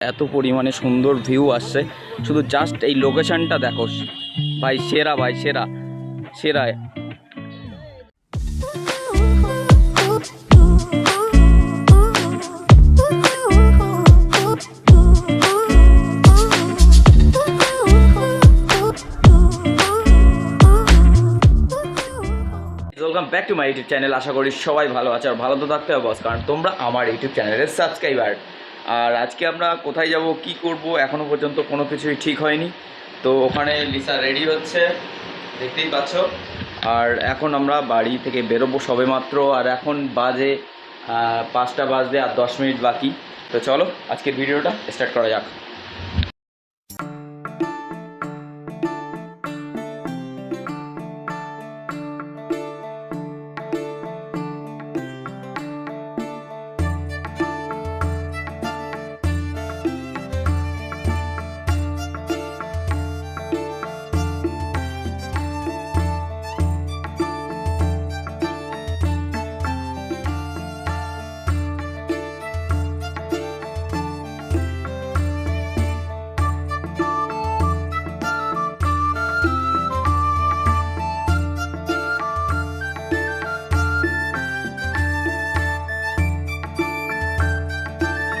এত পরিমাণে সুন্দর ভিউ আসছে। শুধু জাস্ট এই লোকেশনটা দেখো। ভাই, সেরা ভাই, সেরা। সেরা। Welcome back to my YouTube channel আশা করি সবাই ভালো আছে আর ভালো তো থাকতে হবে কারণ তোমরা আমার ইউটিউব চ্যানেলের সাবস্ক্রাইবার আর আজকে আমরা কোথায় যাব, কি করব, এখনও পর্যন্ত কোনো কিছুই ঠিক হয়নি। তো ওখানে লিসা রেডি হচ্ছে, দেখতেই পাচ্ছ। আর এখন আমরা বাড়ি থেকে বেরোবো সবে মাত্র আর এখন বাজে পাঁচটা বাজতে আর দশ মিনিট বাকি। তো চলো, আজকের ভিডিওটা স্টার্ট করা যাক।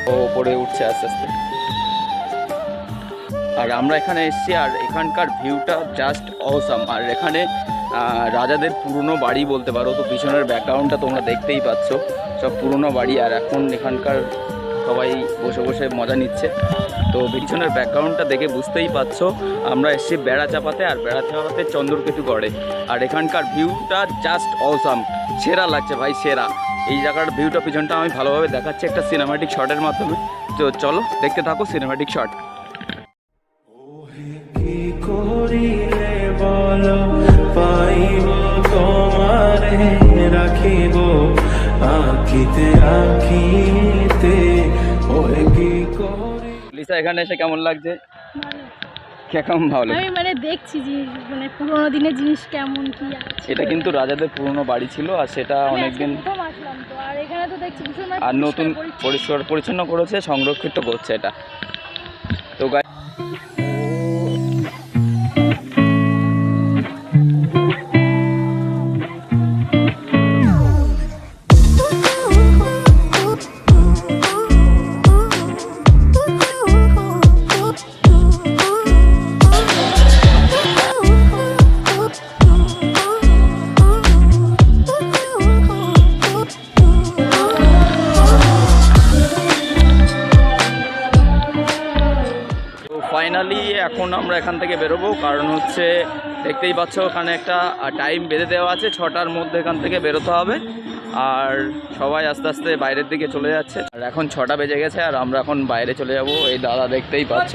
ও ওপরে উঠছে আস্তে আস্তে। আর আমরা এখানে এসেছি, আর এখানকার ভিউটা জাস্ট অসাম আর এখানে রাজাদের পুরনো বাড়ি বলতে পারো, তো পিছনের ব্যাকগ্রাউন্ডটা তোমরা দেখতেই পাচ্ছ। সব পুরনো বাড়ি, আর এখন এখানকার সবাই বসে বসে মজা নিচ্ছে। তো পিছনের ব্যাকগ্রাউন্ডটা দেখে বুঝতেই পারছ, আমরা এসেছি বেড়া চাপাতে, আর বেড়া চাপাতে চন্দ্রকেতু গড়ে। আর এখানকার ভিউটা জাস্ট অসাম সেরা লাগছে ভাই, সেরা। এই জায়গার ভিউটা পিছনটা আমি ভালোভাবে দেখাচ্ছি একটা সিনেমাটিক শটের মাধ্যমে। তো চলো দেখতে থাকো সিনেমাটিক শট কি করিলে বল পাইব তোমারে রাখিব আখিতে আখিতে ওই কি লিসা এখানে এসে কেমন লাগছে? কেমন ভালো? আমি মানে দেখছি জিনিস মানে পুরোনো দিনের জিনিস কেমন কি আছে। এটা কিন্তু রাজাদের পুরনো বাড়ি ছিল আর সেটা অনেকদিন আর এখানে তো দেখছি আর নতুন পরিষ্কার পরিচ্ছন্ন। করেছে সংরক্ষিত করছে এটা। তো গাই ফাইনালি এখন আমরা এখান থেকে বেরোবো, কারণ হচ্ছে দেখতেই পাচ্ছ ওখানে একটা টাইম বেঁধে দেওয়া আছে, ছটার মধ্যে এখান থেকে বেরোতে হবে। আর সবাই আস্তে আস্তে বাইরের দিকে চলে যাচ্ছে। আর এখন ছটা বেজে গেছে, আর আমরা এখন বাইরে চলে যাব, এই দাদা দেখতেই পাচ্ছ।